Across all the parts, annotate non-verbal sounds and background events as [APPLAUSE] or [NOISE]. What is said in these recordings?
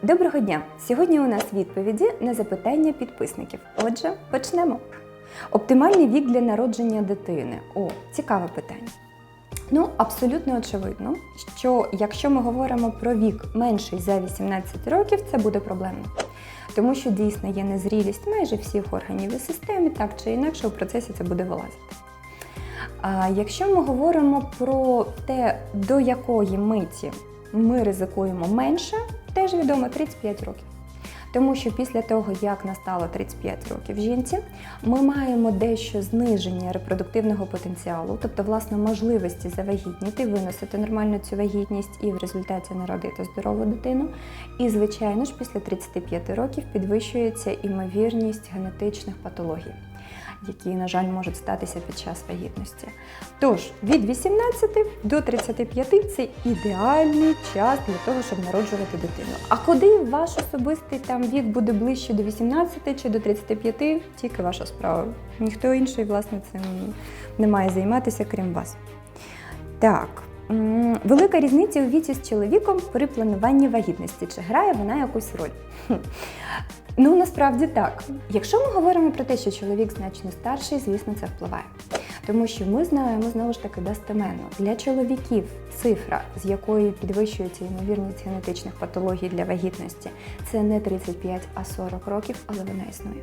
Доброго дня! Сьогодні у нас відповіді на запитання підписників. Отже, почнемо. Оптимальний вік для народження дитини. О, цікаве питання. Ну, абсолютно очевидно, що якщо ми говоримо про вік менший за 18 років, це буде проблемно. Тому що дійсно є незрілість майже всіх органів і системи, так чи інакше у процесі це буде вилазити. А якщо ми говоримо про те, до якої миті ми ризикуємо менше, теж відомо 35 років. Тому що після того, як настало 35 років жінці, ми маємо дещо зниження репродуктивного потенціалу, тобто власне можливості завагітніти, виносити нормально цю вагітність і в результаті народити здорову дитину. І, звичайно ж, після 35 років підвищується імовірність генетичних патологій які, на жаль, можуть статися під час вагітності. Тож від 18 до 35 це ідеальний час для того, щоб народжувати дитину. А куди ваш особистий там вік буде ближче до 18 чи до 35, тільки ваша справа. Ніхто інший, власне, цим не має займатися, крім вас. Так. Велика різниця у віці з чоловіком при плануванні вагітності. Чи грає вона якусь роль? Ну, насправді так. Якщо ми говоримо про те, що чоловік значно старший, звісно, це впливає. Тому що ми знаємо знову ж таки достеменно для чоловіків цифра, з якої підвищується ймовірність генетичних патологій для вагітності, це не 35, а 40 років, але вона існує.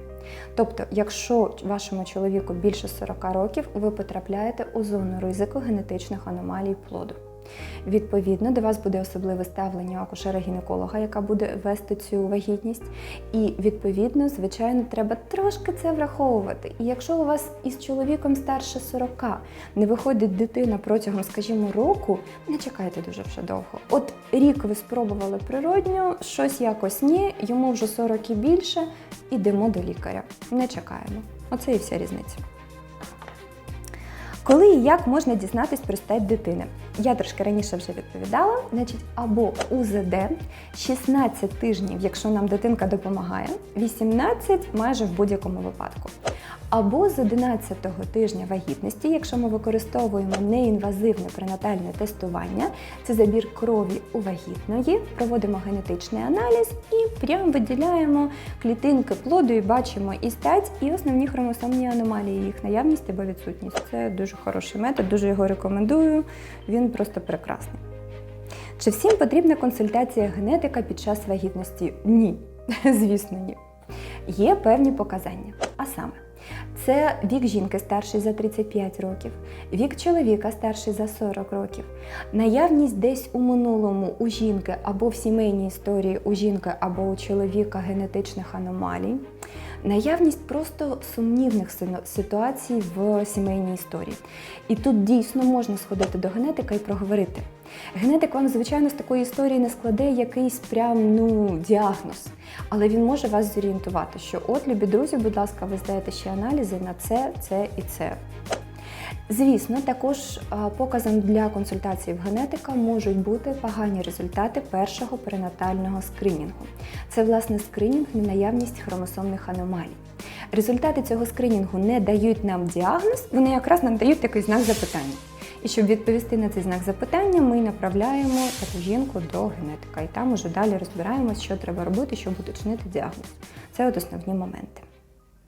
Тобто, якщо вашому чоловіку більше 40 років, ви потрапляєте у зону ризику генетичних аномалій плоду. Відповідно, до вас буде особливе ставлення акушера-гінеколога, яка буде вести цю вагітність. І відповідно, звичайно, треба трошки це враховувати. І якщо у вас із чоловіком старше 40 не виходить дитина протягом, скажімо, року, не чекайте дуже вже довго. От рік ви спробували природньо, щось якось ні, йому вже 40 і більше, ідемо до лікаря. Не чекаємо. Оце і вся різниця. Коли і як можна дізнатись про стать дитини? Я трошки раніше вже відповідала, значить, або УЗД 16 тижнів, якщо нам дитинка допомагає, 18 майже в будь-якому випадку. Або з 11-го тижня вагітності, якщо ми використовуємо неінвазивне пренатальне тестування, це забір крові у вагітної, проводимо генетичний аналіз і прямо виділяємо клітинки плоду і бачимо і стать, і основні хромосомні аномалії, їх наявність або відсутність. Це дуже хороший метод, дуже його рекомендую. Він просто прекрасний. Чи всім потрібна консультація генетика під час вагітності? Ні, [LAUGHS] звісно, ні. Є певні показання. А саме, це вік жінки старший за 35 років, вік чоловіка старший за 40 років, наявність десь у минулому у жінки або в сімейній історії у жінки або у чоловіка генетичних аномалій, наявність просто сумнівних ситуацій в сімейній історії. І тут дійсно можна сходити до генетика і проговорити. Генетик вам, звичайно, з такої історії не складе якийсь прям ну діагноз, але він може вас зорієнтувати, що от, любі друзі, будь ласка, ви здаєте ще аналізи на це, це і це. Звісно, також показом для консультації в генетика можуть бути погані результати першого перинатального скринінгу. Це власне скринінг на наявність хромосомних аномалій. Результати цього скринінгу не дають нам діагноз, вони якраз нам дають такий знак запитання. І щоб відповісти на цей знак запитання, ми направляємо таку жінку до генетика, і там уже далі розбираємось, що треба робити, щоб уточнити діагноз. Це от основні моменти.